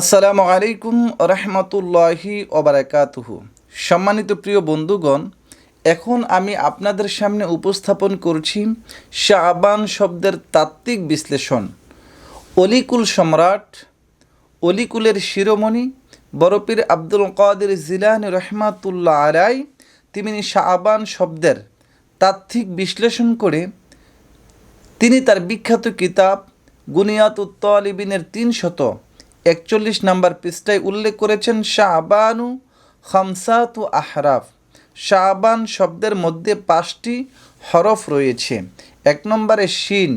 আসসালামু আলাইকুম রহমতুল্লাহি ওবরাকাতুহু। সম্মানিত প্রিয় বন্ধুগণ, এখন আমি আপনাদের সামনে উপস্থাপন করছি শাহবান শব্দের তাত্ত্বিক বিশ্লেষণ। অলিকুল সম্রাট, অলিকুলের শিরোমণি বরপীর আব্দুল কাদের জিলান রহমাতুল্লাহ আলাই, তিনি শাহবান শব্দের তাত্ত্বিক বিশ্লেষণ করে তিনি তার বিখ্যাত কিতাব গুনিয়াত উত্তলিবিনের তিন শত একচল্লিশ নম্বর পৃষ্ঠায় উল্লেখ করেছেন শাহবানু খামসাতু আহরাফ। শাহবান শব্দের মধ্যে পাঁচটি হরফ রয়েছে। এক নম্বরে শিন,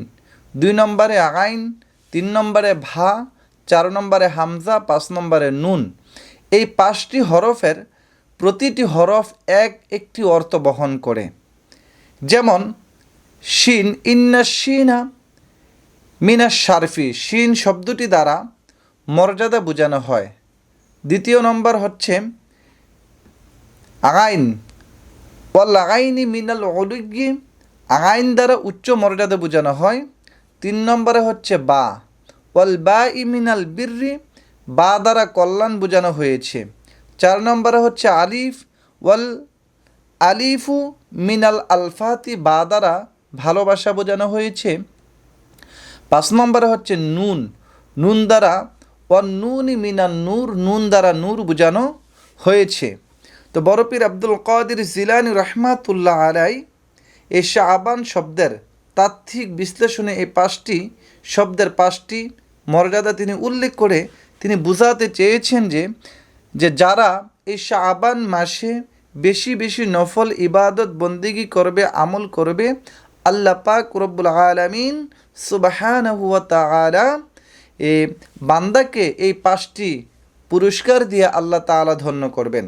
দুই নম্বরে আইন, তিন নম্বরে ভা, চার নম্বরে হামজা, পাঁচ নম্বরে নুন। এই পাঁচটি হরফের প্রতিটি হরফ এক একটি অর্থ বহন করে। যেমন, শিন, ইন্না শিনা মিনা শারফি। শিন শব্দটি দ্বারা মর্যাদা বোঝানো হয়। দ্বিতীয় নম্বর হচ্ছে আগাইন ওয়াল আগাইনি মিনাল অলুগি আগাইন দ্বারা উচ্চ মর্যাদা বোঝানো হয়। তিন নম্বরে হচ্ছে বা। ওয়াল বা ই মিনাল বিররি, বা দ্বারা কল্যাণ বোঝানো হয়েছে। চার নম্বরে হচ্ছে আলিফ। ওয়াল আলিফু মিনাল আলফাতি, বা দ্বারা ভালোবাসা বোঝানো হয়েছে। পাঁচ নম্বরে হচ্ছে নুন। নুন দ্বারা নুনি মিনান নূর, নুন দ্বারা নূর বোঝানো হয়েছে। তো বরপীর আব্দুল কাদির জিলানি রহমাতুল্লাহ আলাই এই শাহবান শব্দের তাত্ত্বিক বিশ্লেষণে এই পাঁচটি শব্দের পাঁচটি মর্যাদা তিনি উল্লেখ করে তিনি বুঝাতে চেয়েছেন যে যে যারা এই শাহবান মাসে বেশি বেশি নফল ইবাদত বন্দিগি করবে, আমল করবে, আল্লাহ পাক রব্বুল আলমিন সুবাহান বান্দাকে এই পাঁচটি পুরস্কার দিয়ে আল্লাহ তালা ধন্য করবেন।